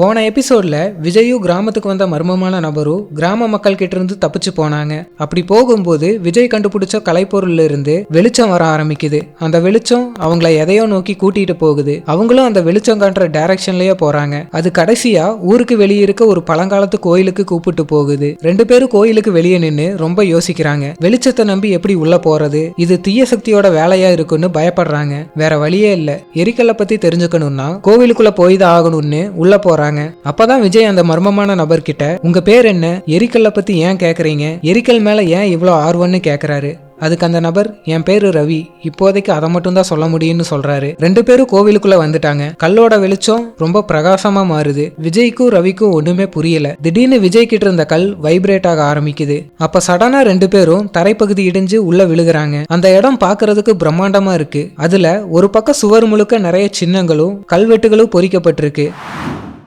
போன எபிசோடில் விஜயும் கிராமத்துக்கு வந்த மர்மமான நபரும் கிராம மக்கள் கிட்ட இருந்து தப்பிச்சு போனாங்க. அப்படி போகும்போது விஜய் கண்டுபிடிச்ச கலைப்பொருள்ல இருந்து வெளிச்சம் வர ஆரம்பிக்குது. அந்த வெளிச்சம் அவங்கள எதையோ நோக்கி கூட்டிகிட்டு போகுது. அவங்களும் அந்த வெளிச்சம் காட்டுற டைரக்ஷன்லயே போறாங்க. அது கடைசியா ஊருக்கு வெளியே இருக்க ஒரு பழங்காலத்து கோயிலுக்கு கூப்பிட்டு போகுது. ரெண்டு பேரும் கோயிலுக்கு வெளியே நின்று ரொம்ப யோசிக்கிறாங்க. வெளிச்சத்தை நம்பி எப்படி உள்ள போறது? இது தீய சக்தியோட வேலையா இருக்குன்னு பயப்படுறாங்க. வேற வழியே இல்லை. எரிக்கலை பத்தி தெரிஞ்சுக்கணும்னா கோவிலுக்குள்ள போய் தான் ஆகணும்னு உள்ள போறாங்க அப்பதான் விஜய் அந்த மர்மமான நபர்கிட்ட உங்க பேர் என்ன? எரிக்கல்ல பத்தி ஏன் கேக்குறீங்க? எரிக்கல் மேல ஏன் இவ்வளோ ஆர்வம்னு கேக்குறாரு? அதுக்கு அந்த நபர் என் பேரு ரவி. இப்போதைக்கு அதை மட்டும் தான் சொல்ல முடியும்னு சொல்றாரு. ரெண்டு பேரும் கோவிலுக்குள்ள வந்துட்டாங்க. கல்லோட வெளிச்சம் ரொம்ப பிரகாசமா மாறுது. விஜய்க்கும் ரவிக்கும் ஒண்ணுமே புரியல. திடீர்னு விஜய் கிட்ட இருந்த கல் வைப்ரேட் ஆக ஆரம்பிக்குது. அப்ப சடனா ரெண்டு பேரும் தரைப்பகுதி இடிஞ்சு உள்ள விழுகிறாங்க. அந்த இடம் பாக்குறதுக்கு பிரம்மாண்டமா இருக்கு. அதுல ஒரு பக்கம் சுவர் முழுக்க நிறைய சின்னங்களும் கல்வெட்டுகளும் பொறிக்கப்பட்டிருக்கு.